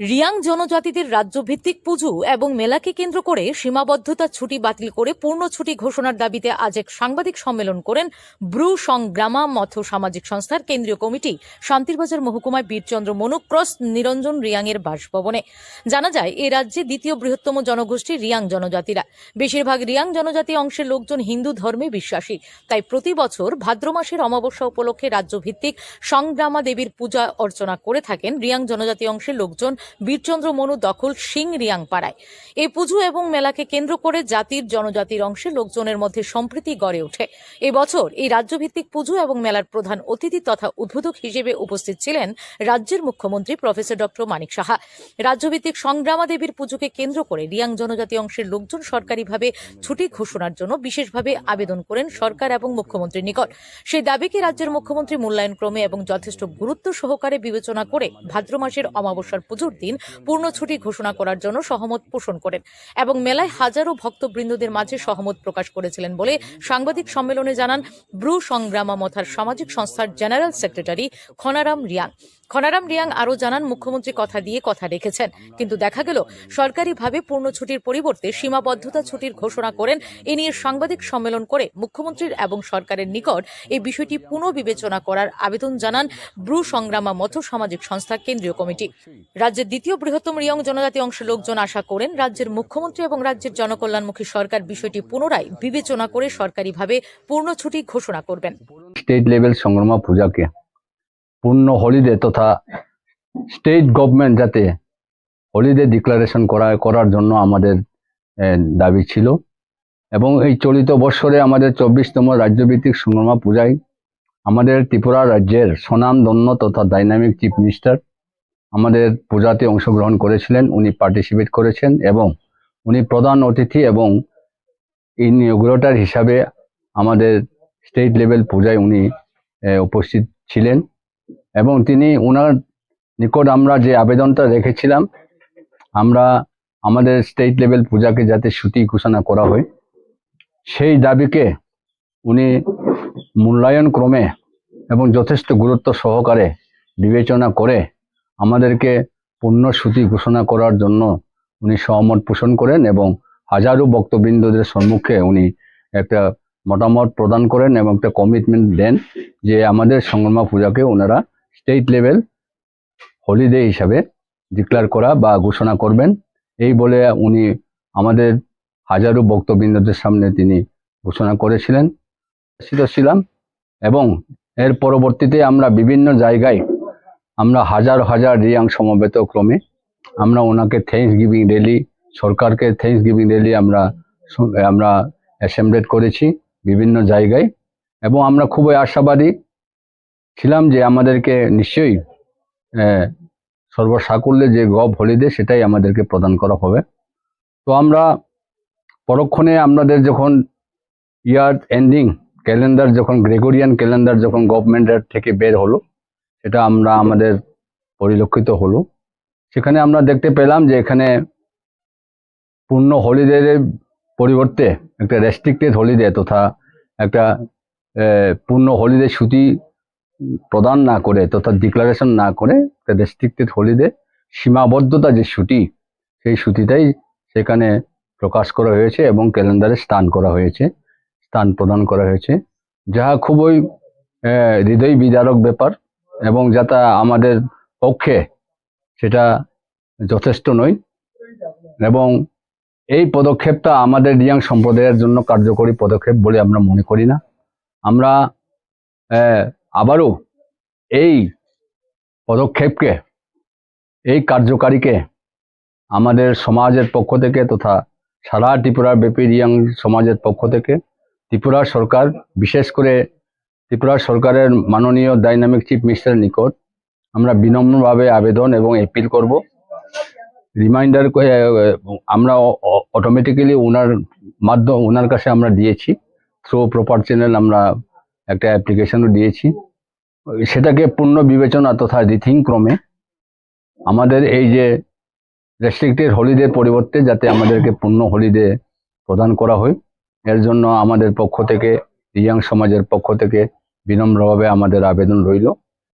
রিয়াং জনজাতিদের রাজ্যভিত্তিক পুজো এবং মেলাকে কেন্দ্র করে সীমাবদ্ধতা ছুটি বাতিল করে পূর্ণ ছুটি ঘোষণার দাবিতে আজ এক সাংবাদিক সম্মেলন করেন ব্রু সংগ্রামা মথ সামাজিক সংস্থার কেন্দ্রীয় কমিটি শান্তিরবাজার মহকুমায় বীরচন্দ্র মনুক ক্রস নিরঞ্জন রিয়াংয়ের বাসভবনে। জানা যায়, এ রাজ্যে দ্বিতীয় বৃহত্তম জনগোষ্ঠী রিয়াং জনজাতিরা। বেশিরভাগ রিয়াং জনজাতি অংশের লোকজন হিন্দু ধর্মে বিশ্বাসী। তাই প্রতি বছর ভাদ্র মাসের অমাবস্যা উপলক্ষে রাজ্যভিত্তিক সংগ্রামা দেবীর পূজা অর্চনা করে থাকেন রিয়াং জনজাতি অংশের লোকজন বীরচন্দ্র মনু দখল সিং রিয়াং পাড়ায় এই পুজো এবং মেলাকে কেন্দ্র করে জাতির জনজাতির অংশের লোকজনের মধ্যে সম্প্রীতি গড়ে ওঠে। এবছর এই রাজ্যভিত্তিক পুজো এবং মেলার প্রধান অতিথি তথা উদ্বোধক হিসেবে উপস্থিত ছিলেন রাজ্যের মুখ্যমন্ত্রী প্রফেসর ডক্টর মানিক সাহা। রাজ্যভিত্তিক সংগ্রামা দেবীর পুজোকে কেন্দ্র করে রিয়াং জনজাতি অংশের লোকজন সরকারিভাবে ছুটি ঘোষণার জন্য বিশেষভাবে আবেদন করেন সরকার এবং মুখ্যমন্ত্রীর নিকট। সেই দাবিকে রাজ্যের মুখ্যমন্ত্রী মূল্যায়ন ক্রমে এবং যথেষ্ট গুরুত্ব সহকারে বিবেচনা করে ভাদ্র মাসের অমাবস্যার পুজোর দিন পূর্ণ ছুটি ঘোষণা করার জন্য সহমত পোষণ করেন এবং মেলায় হাজারো ভক্তবৃন্দদের মাঝে সহমত প্রকাশ করেছিলেন বলে সাংবাদিক সম্মেলনে জানান ব্রু সংগ্রামা মথার সামাজিক সংস্থার জেনারেল সেক্রেটারি খনারাম রিয়াং। খনারাম রিয়াং আরও জানান, মুখ্যমন্ত্রী কথা দিয়ে কথা রেখেছেন। কিন্তু দেখা গেল, সরকারিভাবে পূর্ণ ছুটির পরিবর্তে সীমাবদ্ধতা ছুটির ঘোষণা করেন। এ নিয়ে সাংবাদিক সম্মেলন করে মুখ্যমন্ত্রীর এবং সরকারের নিকট এই বিষয়টি পুনঃবিবেচনা করার আবেদন জানান ব্রু সংগ্রামা মথ সামাজিক সংস্থা কেন্দ্রীয় কমিটি। রাজ্যের দ্বিতীয় বৃহত্তম রিয়ং জনজাতি অংশের লোকজন আশা করেন, রাজ্যের মুখ্যমন্ত্রী এবং রাজ্যের জনকল্যাণমুখী সরকার বিষয়টি পুনরায় বিবেচনা করে সরকারিভাবে পূর্ণ ছুটি ঘোষণা করবেন। স্টেট লেভেল সংগ্রামা পূজাকে পূর্ণ হলিডে তথা স্টেট গভর্নমেন্ট যাতে হলিডে ডিক্লারেশন করা, করার জন্য আমাদের দাবি ছিল। এবং এই চলিত বৎসরে আমাদের চব্বিশতম রাজ্যভিত্তিক সংগ্রামা পূজায় আমাদের ত্রিপুরা রাজ্যের স্বনামধন্য তথা ডাইনামিক চিফ মিনিস্টার আমাদের পূজাতে অংশগ্রহণ করেছিলেন। উনি পার্টিসিপেট করেছেন এবং উনি প্রধান অতিথি এবং ইনগ্রেটার হিসাবে আমাদের স্টেট লেভেল পূজায় উনি উপস্থিত ছিলেন। এবং তিনি ওনার নিকট আমরা যে আবেদনটা রেখেছিলাম, আমরা আমাদের স্টেট লেভেল পূজাকে যাতে ছুটি ঘোষণা করা হয়, সেই দাবিকে উনি মূল্যায়ন ক্রমে এবং যথেষ্ট গুরুত্ব সহকারে বিবেচনা করে আমাদেরকে পূর্ণ ছুটি ঘোষণা করার জন্য উনি সহমত পোষণ করেন এবং হাজারো বক্তবৃন্দদের সম্মুখে উনি একটা মতামত প্রদান করেন এবং একটা কমিটমেন্ট দেন যে আমাদের সংগ্রামা পূজাকে ওনারা স্টেট লেভেল হলিডে হিসাবে ডিক্লেয়ার করা বা ঘোষণা করবেন। এই বলে উনি আমাদের হাজারো ভক্তবৃন্দদের সামনে তিনি ঘোষণা করেছিলেন ছিলাম এবং এর পরবর্তীতে আমরা বিভিন্ন জায়গায় আমরা হাজার হাজার রিয়াং সমবেত ক্রমে আমরা ওনাকে থ্যাংকস গিভিং র্যালি সরকারকে থ্যাংকস গিভিং র্যালি আমরা আমরা অ্যাসেম্বলেট করেছি বিভিন্ন জায়গায় এবং আমরা খুবই আশাবাদী ছিলাম যে আমাদেরকে নিশ্চয়ই সর্বসাকুল্যে যে গভ হলিডে সেটাই আমাদেরকে প্রদান করা হবে। তো আমরা পরক্ষণে আমাদের যখন ইয়ার এন্ডিং ক্যালেন্ডার, যখন গ্রেগরিয়ান ক্যালেন্ডার যখন গভর্নমেন্টের থেকে বের হলো, সেটা আমরা আমাদের পরিলক্ষিত হলো। সেখানে আমরা দেখতে পেলাম যে এখানে পূর্ণ হলিডের পরিবর্তে একটা রেস্ট্রিক্টেড হলিডে তথা একটা পূর্ণ হলিডে ছুটি প্রদান না করে, তথা ডিক্লারেশন না করে রেস্ট্রিক্টেড হলিডে সীমাবদ্ধতা যে ছুটি সেই ছুটিটাই সেখানে প্রকাশ করা হয়েছে এবং ক্যালেন্ডারে স্থান করা হয়েছে, স্থান প্রদান করা হয়েছে, যাহা খুবই হৃদয় বিদারক ব্যাপার এবং যাতে আমাদের পক্ষে সেটা যথেষ্ট নয় এবং এই পদক্ষেপটা আমাদের রিয়াং সম্প্রদায়ের জন্য কার্যকরী পদক্ষেপ বলে আমরা মনে করি না। আমরা আবারও এই পদক্ষেপকে, এই কার্যকারীকে আমাদের সমাজের পক্ষ থেকে তথা সারা ত্রিপুরা ব্যাপী রিয়াং সমাজের পক্ষ থেকে ত্রিপুরা সরকার, বিশেষ করে ত্রিপুরা সরকারের মাননীয় ডাইনামিক চিফ মিনিস্টারের নিকট আমরা বিনম্রভাবে আবেদন এবং অ্যাপিল করব। রিমাইন্ডার আমরা অটোমেটিক্যালি ওনার মাধ্যম, ওনার কাছে আমরা দিয়েছি। থ্রু প্রপার চ্যানেল আমরা একটা অ্যাপ্লিকেশনও দিয়েছি। সেটাকে পূর্ণ বিবেচনা তথা রিথিং ক্রমে আমাদের এই যে রেস্ট্রিক্টেড হলিডের পরিবর্তে যাতে আমাদেরকে পূর্ণ হলিডে প্রদান করা হয়, এর জন্য আমাদের পক্ষ থেকে রিয়াং সমাজের পক্ষ থেকে বিনম্রভাবে আমাদের আবেদন রইল।